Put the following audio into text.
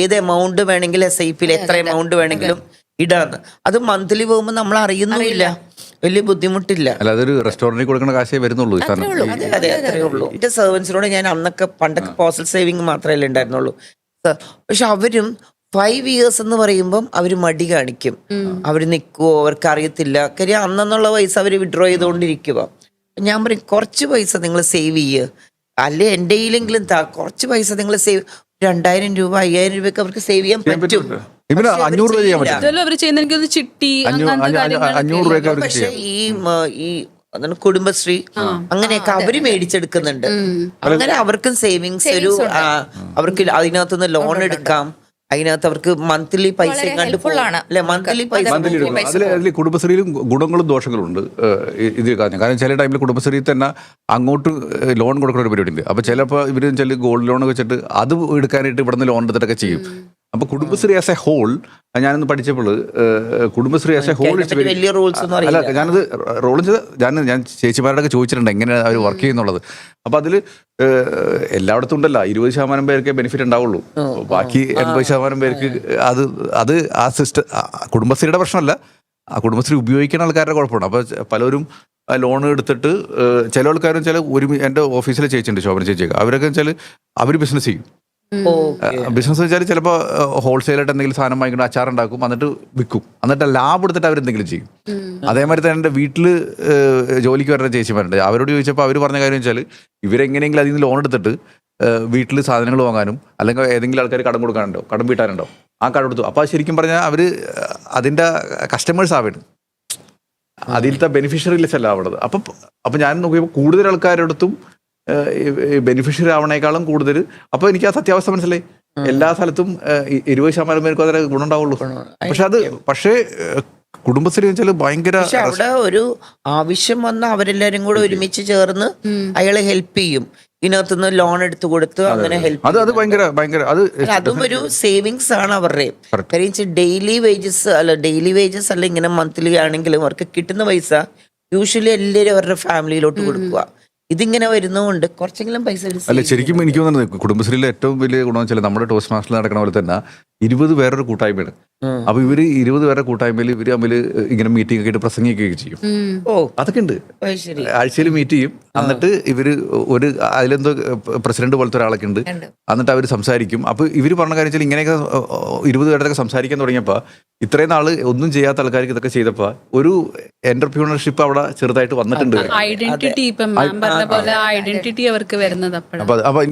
ഏത് എമൗണ്ട് വേണമെങ്കിലും S I പിയിൽ എത്ര എമൗണ്ട് വേണമെങ്കിലും ഇടാന്ന്. അത് മന്ത്ലി പോകുമ്പോൾ നമ്മൾ അറിയുന്നില്ല വലിയ ബുദ്ധിമുട്ടില്ല. അല്ല അതൊരു റെസ്റ്റോറന്റിൽ കൊടുക്കുന്ന കാശേ വരുന്നുള്ളൂ അതെ അതെ അത്രേ ഉള്ളൂ എന്റെ സെർവൻസിനോട് ഞാൻ അന്നൊക്കെ പണ്ടൊക്കെ പോസ്റ്റൽ സേവിങ് മാത്രമല്ലേ ഉണ്ടായിരുന്നുള്ളൂ. പക്ഷെ അവരും ഫൈവ് ഇയേഴ്സ് എന്ന് പറയുമ്പം അവർ മടി കാണിക്കും. അവർ നിൽക്കുവോ അവർക്ക് അറിയത്തില്ല കാര്യം അന്നെന്നുള്ള പൈസ അവർ വിഡ്രോ ചെയ്തുകൊണ്ടിരിക്കുക ഞാൻ പറയും കുറച്ച് പൈസ നിങ്ങൾ സേവ് ചെയ്യുക അല്ലെ എന്റെയിലെങ്കിലും താ കുറച്ച് പൈസ നിങ്ങൾ സേവ് രണ്ടായിരം രൂപ അയ്യായിരം രൂപയൊക്കെ അവർക്ക് സേവ് ചെയ്യാൻ പറ്റും. ഇവന് അഞ്ഞൂറ് രൂപ ചെയ്യാൻ പറ്റും ഇതെല്ലാം അവർ ചെയ്യുന്ന എനിക്കൊന്ന് ചിട്ടി അഞ്ഞൂറ് രൂപയൊക്കെ അവർക്ക് പക്ഷെ ചെയ്യാം. ഈ മ- ഈ കുടുംബശ്രീ അങ്ങനെയൊക്കെ അവർ മേടിച്ചെടുക്കുന്നുണ്ട്. അങ്ങനെ അവർക്കും സേവിങ്സ് ഒരു ആ, അവർക്ക് അതിനകത്തുനിന്ന് ലോൺ എടുക്കാം. അതിനകത്ത് അവർക്ക് മന്ത്ലി പൈസ അല്ലെ? മന്ത്ലി പൈസ അതിൽ കുടുംബശ്രീയിലും ഗുണങ്ങളും ദോഷങ്ങളും ഉണ്ട് ഇത് കാരണം കാരണം ചില ടൈമിൽ കുടുംബശ്രീ തന്നെ അങ്ങോട്ട് ലോൺ കൊടുക്കുന്ന ഒരു പരിപാടി ഉണ്ട് അപ്പൊ ചിലപ്പോൾ ഇവർ ചില ഗോൾഡ് ലോൺ വെച്ചിട്ട് അത് എടുക്കാനായിട്ട് ഇവിടുന്ന് ലോൺ എടുത്തിട്ടൊക്കെ ചെയ്യും. അപ്പൊ കുടുംബശ്രീ ആസ് എ ഹോൾ ഞാനൊന്ന് പഠിച്ചപ്പോൾ കുടുംബശ്രീ ആസ് എ ഹോൾ വലിയ അല്ല. ഞാനത് റോൾ ഞാൻ ഞാൻ ചേച്ചിമാരോടൊക്കെ ചോദിച്ചിട്ടുണ്ട് എങ്ങനെയാണ് അവർ വർക്ക് ചെയ്യുന്നുള്ളത്. അപ്പൊ അതിൽ എല്ലായിടത്തും ഉണ്ടല്ല ഇരുപത് ശതമാനം പേർക്ക് ബെനിഫിറ്റ് ഉണ്ടാവുള്ളൂ. ബാക്കി എൺപത് ശതമാനം പേർക്ക് അത് അത് ആ സിസ്റ്റം കുടുംബശ്രീയുടെ പ്രശ്നമല്ല. ആ കുടുംബശ്രീ ഉപയോഗിക്കുന്ന ആൾക്കാരുടെ കുഴപ്പമാണ്. അപ്പോൾ പലരും ലോൺ എടുത്തിട്ട് ചില ആൾക്കാരും ചില ഒരു എന്റെ ഓഫീസിലെ ചേച്ചിയുണ്ട് ശോഭന ചേച്ചിയൊക്കെ. അവരൊക്കെ വെച്ചാൽ അവർ ബിസിനസ് ചെയ്യും. ബിസിനസ് വെച്ചാൽ ചിലപ്പോൾ ഹോൾസെയിലായിട്ട് എന്തെങ്കിലും സാധനം വാങ്ങിക്കണം അച്ചാർ ഉണ്ടാക്കും എന്നിട്ട് വിൽക്കും. എന്നിട്ട് ലാഭം എടുത്തിട്ട് അവരെന്തെങ്കിലും ചെയ്യും. അതേമാതിരി തന്നെ എന്റെ വീട്ടിൽ ജോലിക്ക് വരുന്ന ചേച്ചിമാരുണ്ട്. അവരോട് ചോദിച്ചപ്പോൾ അവർ പറഞ്ഞ കാര്യം വെച്ചാൽ ഇവരെങ്ങനെയെങ്കിലും അതിൽ നിന്ന് ലോൺ എടുത്തിട്ട് വീട്ടിൽ സാധനങ്ങൾ വാങ്ങാനും അല്ലെങ്കിൽ ഏതെങ്കിലും ആൾക്കാർ കടം കൊടുക്കാനുണ്ടോ കടം വീട്ടാനുണ്ടോ ആ കടം കൊടുത്തു അപ്പോൾ ശരിക്കും പറഞ്ഞാൽ അവർ അതിന്റെ കസ്റ്റമേഴ്സ് ആവേണ്ട അതിലത്തെ ബെനിഫിഷ്യറി ലിസ്റ്റ് അല്ല അവിടെ അപ്പം അപ്പം ഞാൻ നോക്കിയപ്പോൾ കൂടുതൽ ആൾക്കാരുടെ അടുത്തും ബെനിഫിഷ്യറി ആവണേക്കാളും കൂടുതൽ അപ്പോൾ എനിക്ക് ആ സത്യാവസ്ഥ മനസ്സിലായി. എല്ലാ സ്ഥലത്തും ഇരുപത് ശതമാനം പേർക്കും അതിന് ഗുണം ഉണ്ടാവുള്ളൂ പക്ഷെ അത് പക്ഷേ കുടുംബശ്രീ വെച്ചാൽ ഭയങ്കര അവിടെ ഒരു ആവശ്യം വന്ന അവരെല്ലാരും കൂടെ ഒരുമിച്ച് ചേർന്ന് അയാളെ ഹെൽപ്പ് ചെയ്യും. ഇതിനകത്തുനിന്ന് ലോൺ എടുത്തു കൊടുത്ത് അങ്ങനെ ഹെൽപ്പ് അത് അത് ഭയങ്കര ഭയങ്കര അത് അതും ഒരു സേവിങ്സ് ആണ് അവരുടെ. കാര്യം ഡെയിലി വേജസ് അല്ല ഡെയിലി വേജസ് അല്ല ഇങ്ങനെ മന്ത്ലി ആണെങ്കിലും അവർക്ക് കിട്ടുന്ന പൈസ യൂഷ്വലി എല്ലാവരും അവരുടെ ഫാമിലിയിലോട്ട് കൊടുക്കുക. ഇതിങ്ങനെ വരുന്നതുകൊണ്ട് കുറച്ചെങ്കിലും പൈസ അല്ല ശരിക്കും എനിക്ക് തോന്നുന്നത് കുടുംബശ്രീയിലെ ഏറ്റവും വലിയ ഗുണം വെച്ചാൽ നമ്മുടെ ടോസ്റ്റ് മാസ്റ്റർ നടക്കുന്ന പോലെ തന്നെ ഇരുപത് പേരുടെ കൂട്ടായ്മയാണ്. അപ്പൊ ഇവർ ഇരുപത് പേരുടെ കൂട്ടായ്മയിൽ ഇവർ തമ്മിൽ ഇങ്ങനെ മീറ്റിംഗ് ഒക്കെ ആയിട്ട് പ്രസംഗിക്കുകയൊക്കെ ചെയ്യും. ഓ അതൊക്കെ ഉണ്ട്. ശരി. ആഴ്ചയിൽ മീറ്റ് ചെയ്യും. എന്നിട്ട് ഇവർ ഒരു അതിലെന്തോ പ്രസിഡന്റ് പോലത്തെ ഒരാളൊക്കെ ഉണ്ട്. എന്നിട്ട് അവർ സംസാരിക്കും. അപ്പൊ ഇവർ പറഞ്ഞ കാര്യം വെച്ചാൽ ഇങ്ങനെയൊക്കെ ഇരുപത് പേരുടെ സംസാരിക്കാൻ തുടങ്ങിയപ്പോ ഇത്രയും നാൾ ഒന്നും ചെയ്യാത്ത ആൾക്കാർക്ക് ഇതൊക്കെ ചെയ്തപ്പോ ഒരു എന്റർപ്രീണർഷിപ്പ് അവിടെ ചെറുതായിട്ട് വന്നിട്ടുണ്ട്. ഐഡന്റിറ്റി ഇപ്പം ഐഡന്റിറ്റി അവർക്ക് വരുന്നത് അപ്പൊ